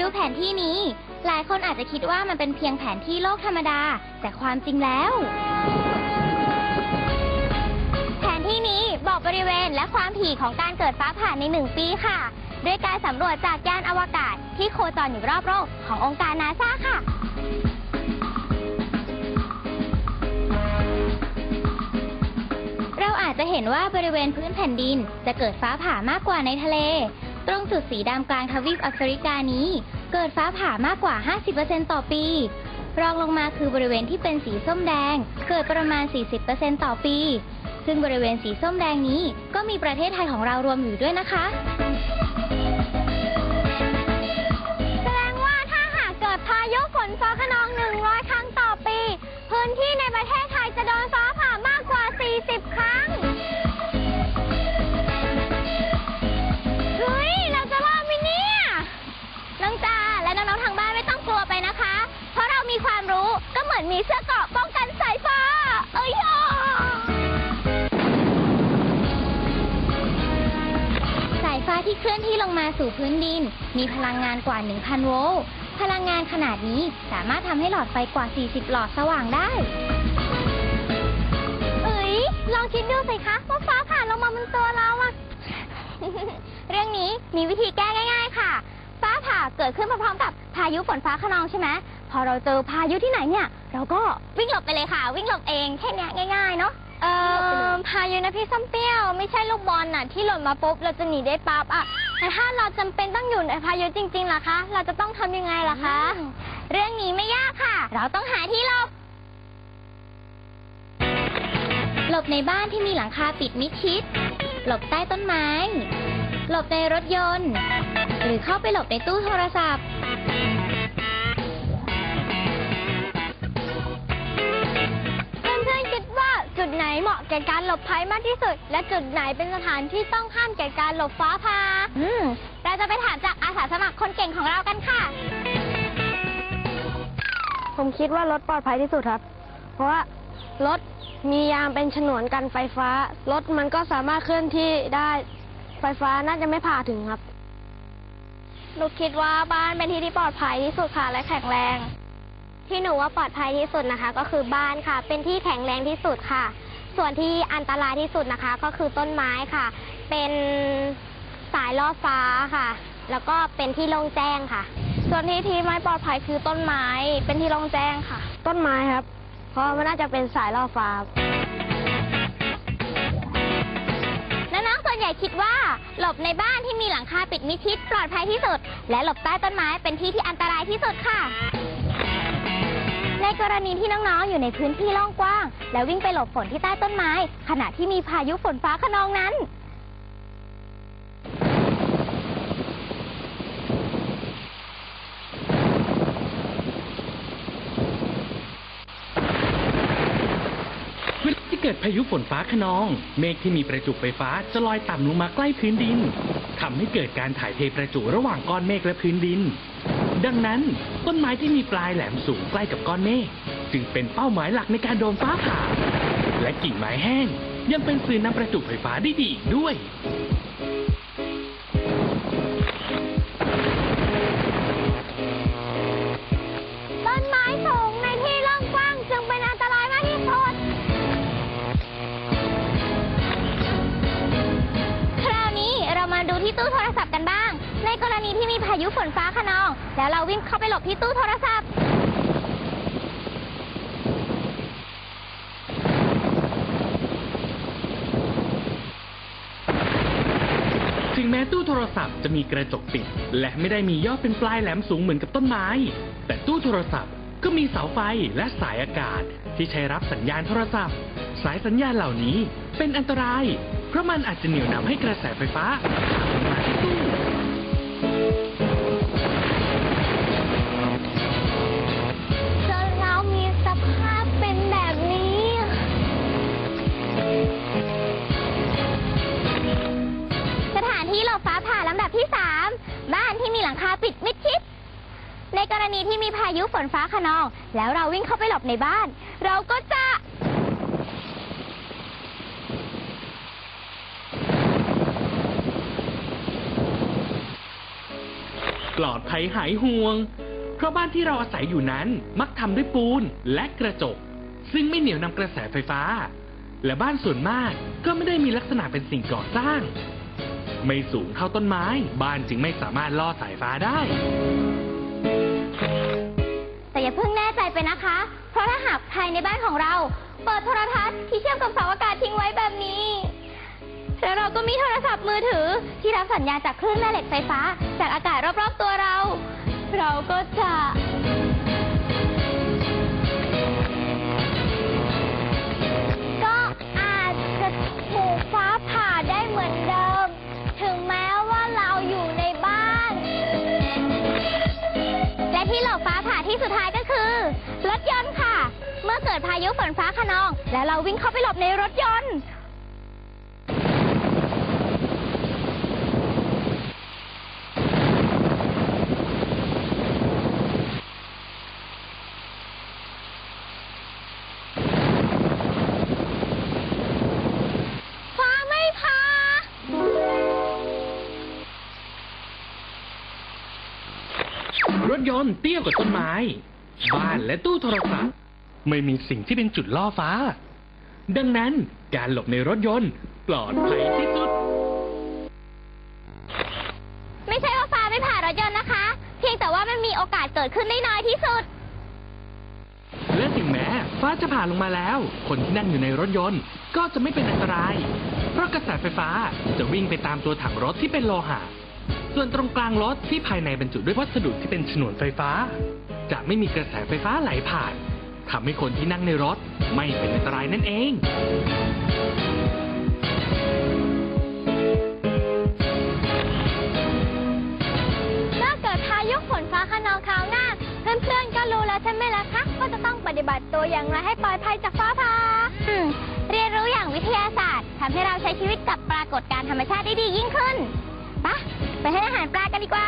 ดูแผนที่นี้ หลายคนอาจจะคิดว่ามันเป็นเพียงแผนที่โลกธรรมดา แต่ความจริงแล้ว แผนที่นี้บอกบริเวณและความถี่ของการเกิดฟ้าผ่าในหนึ่งปีค่ะ ด้วยการสำรวจจากยานอวกาศที่โคจรอยู่รอบโลกขององค์การนาซาค่ะเราอาจจะเห็นว่าบริเวณพื้นแผ่นดินจะเกิดฟ้าผ่ามากกว่าในทะเล ตรงจุดสีดำกลางทวีปแอฟริกานี้ เกิดฟ้าผ่ามากกว่า 50%ต่อปี รองลงมาคือบริเวณที่เป็นสีส้มแดง เกิดประมาณ 40%ต่อปี ซึ่งบริเวณสีส้มแดงนี้ก็มีประเทศไทยของเรารวมอยู่ด้วยนะคะแสดงว่าถ้าหากเกิดพายุฝนฟ้าขนอง 100 ครั้งต่อปี พื้นที่ในประเทศไทยจะโดนฟ้า มีเสื้อเกราะป้องกันสายฟ้า เอ้ยสายฟ้าที่เคลื่อนที่ลงมาสู่พื้นดิน มีพลังงานกว่า 1,000 โวลต์ พลังงานขนาดนี้สามารถทำให้หลอดไฟกว่า 40 หลอดสว่างได้ เอ้ย ลองคิดดูสิคะว่าฟ้าผ่านลงมาบนตัวเราอะ เรื่องนี้มีวิธีแก้ง่าย ๆ ค่ะ ฟ้าผ่าเกิดขึ้นพร้อมๆกับพายุฝนฟ้าขนองใช่ไหม พอเราเจอพายุที่ไหนเนี่ย เราก็วิ่งหลบไปเลยค่ะ วิ่งหลบเองแค่เนี้ยง่าย ๆ เนาะเออพายุนะพี่ส้มเปรี้ยวไม่ใช่ลูกบอลน่ะที่หล่นมาปุ๊บเราจะหนีได้ปั๊บอะแต่ถ้าเราจำเป็นต้องอยู่ในพายุจริงๆล่ะคะเราจะต้องทำยังไงล่ะคะเรื่องนี้ไม่ยากค่ะ เราต้องหาที่หลบหลบในบ้านที่มีหลังคาปิดมิดชิด หลบใต้ต้นไม้ หลบในรถยนต์ หรือเข้าไปหลบในตู้โทรศัพท์ แก่การหลบภัยมากที่สุด และจุดไหนเป็นสถานที่ต้องห้ามแก่การหลบฟ้าผ่าอืมเราจะไปถามจากอาสาสมัครคนเก่งของเรากันค่ะ ผมคิดว่ารถปลอดภัยที่สุดครับ เพราะว่ารถมียางเป็นฉนวนกันไฟฟ้า รถมันก็สามารถเคลื่อนที่ได้ไฟฟ้าน่าจะไม่ผ่าถึงครับ หนูคิดว่าบ้านเป็นที่ที่ปลอดภัยที่สุดค่ะและแข็งแรง ที่หนูว่าปลอดภัยที่สุดนะคะ ก็คือบ้านค่ะ เป็นที่แข็งแรงที่สุดค่ะ ส่วนที่อันตรายที่สุดนะคะก็คือต้นไม้ค่ะ เป็นสายล่อฟ้าค่ะ แล้วก็เป็นที่โล่งแจ้งค่ะ ส่วนที่ที่ไม่ปลอดภัยคือต้นไม้ เป็นที่โล่งแจ้งค่ะ ต้นไม้ครับ เพราะมันน่าจะเป็นสายล่อฟ้าครับน้องๆส่วนใหญ่คิดว่า หลบในบ้านที่มีหลังคาปิดมิดชิดปลอดภัยที่สุด และหลบใต้ต้นไม้เป็นที่ที่อันตรายที่สุดค่ะ ในกรณีที่น้องๆ อยู่ในพื้นที่โล่งกว้าง และวิ่งไปหลบฝนที่ใต้ต้นไม้ ขณะที่มีพายุฝนฟ้าขนองนั้นเวลาที่เกิดพายุฝนฟ้าขนอง เมฆที่มีประจุไฟฟ้าจะลอยต่ำลงมาใกล้พื้นดินทำให้เกิดการถ่ายเทประจุระหว่างก้อนเมฆและพื้นดิน ดังนั้น ต้นไม้ที่มีปลายแหลมสูงใกล้กับก้อนเมฆจึงเป็นเป้าหมายหลักในการโดนฟ้าผ่าและกิ่งไม้แห้ง ยังเป็นสื่อนำประจุไฟฟ้าได้ดีอีกด้วย ณีที่มีพายุฝนฟ้าขนอง แล้วเราวิ่งเข้าไปหลบที่ตู้โทรศัพท์ ถึงแม้ตู้โทรศัพท์จะมีกระจกปิด และไม่ได้มียอดเป็นปลายแหลมสูงเหมือนกับต้นไม้ แต่ตู้โทรศัพท์ก็มีเสาไฟและสายอากาศ ที่ใช้รับสัญญาณโทรศัพท์ สายสัญญาณเหล่านี้เป็นอันตราย เพราะมันอาจจะเหนี่ยวนำให้กระแสไฟฟ้าผ่านลงมาที่ตู้ จนเรามีสภาพเป็นแบบนี้ สถานที่หลบฟ้าผ่าลำดับที่ 3 บ้านที่มีหลังคาปิดมิดชิด ในกรณีที่มีพายุฝนฟ้าขนอง แล้วเราวิ่งเข้าไปหลบในบ้าน เราก็จะ ปลอดภัยหายห่วง เพราะบ้านที่เราอาศัยอยู่นั้นมักทำด้วยปูนและกระจก ซึ่งไม่เหนียวนำกระแสไฟฟ้า และบ้านส่วนมากก็ไม่ได้มีลักษณะเป็นสิ่งก่อสร้าง ไม่สูงเท่าต้นไม้ บ้านจึงไม่สามารถล่อสายฟ้าได้ แต่อย่าเพิ่งแน่ใจไปนะคะ เพราะถ้าหากภายในบ้านของเรา เปิดโทรทัศน์ที่เชื่อมกับเสาอากาศทิ้งไว้แบบนี้ แล้วเราก็มีโทรศัพท์มือถือ ที่รับสัญญาณจากคลื่นแม่เหล็กไฟฟ้า จากอากาศรอบๆตัวเรา เราก็จะก็อาจจะถูกฟ้าผ่าได้เหมือนเดิม ถึงแม้ว่าเราอยู่ในบ้าน และที่หลบฟ้าผ่าที่สุดท้ายก็คือรถยนต์ค่ะ เมื่อเกิดพายุฝนฟ้าขนอง แล้วเราวิ่งเข้าไปหลบในรถยนต์ ถยนต์เตี้ยกว่าต้นไม้ บ้านและตู้โทรศัพท์ไม่มีสิ่งที่เป็นจุดล่อฟ้า ดังนั้นการหลบในรถยนต์ปลอดภัยที่สุด ไม่ใช่ว่าฟ้าไม่ผ่ารถยนต์นะคะ เพียงแต่ว่ามันมีโอกาสเกิดขึ้นได้น้อยที่สุด และถึงแม้ฟ้าจะผ่าลงมาแล้ว คนที่นั่งอยู่ในรถยนต์ก็จะไม่เป็นอันตราย เพราะกระแสไฟฟ้าจะวิ่งไปตามตัวถังรถที่เป็นโลหะ ส่วนตรงกลางรถที่ภายในบรรจุด้วยวัสดุที่เป็นฉนวนไฟฟ้า จะไม่มีกระแสไฟฟ้าไหลผ่านทำให้คนที่นั่งในรถไม่เป็นอันตรายนั่นเอง เมื่อเกิดพายุฝนฟ้าขนองคราวหน้า เพื่อนๆก็รู้แล้วใช่ไหมล่ะคะว่าจะต้องปฏิบัติตัวอย่างไรให้ปลอดภัยจากฟ้าผ่าอืมเรียนรู้อย่างวิทยาศาสตร์ทำให้เราใช้ชีวิตกับปรากฏการณ์ธรรมชาติได้ดียิ่งขึ้นไปะ ไปให้อาหารปลากันดีกว่า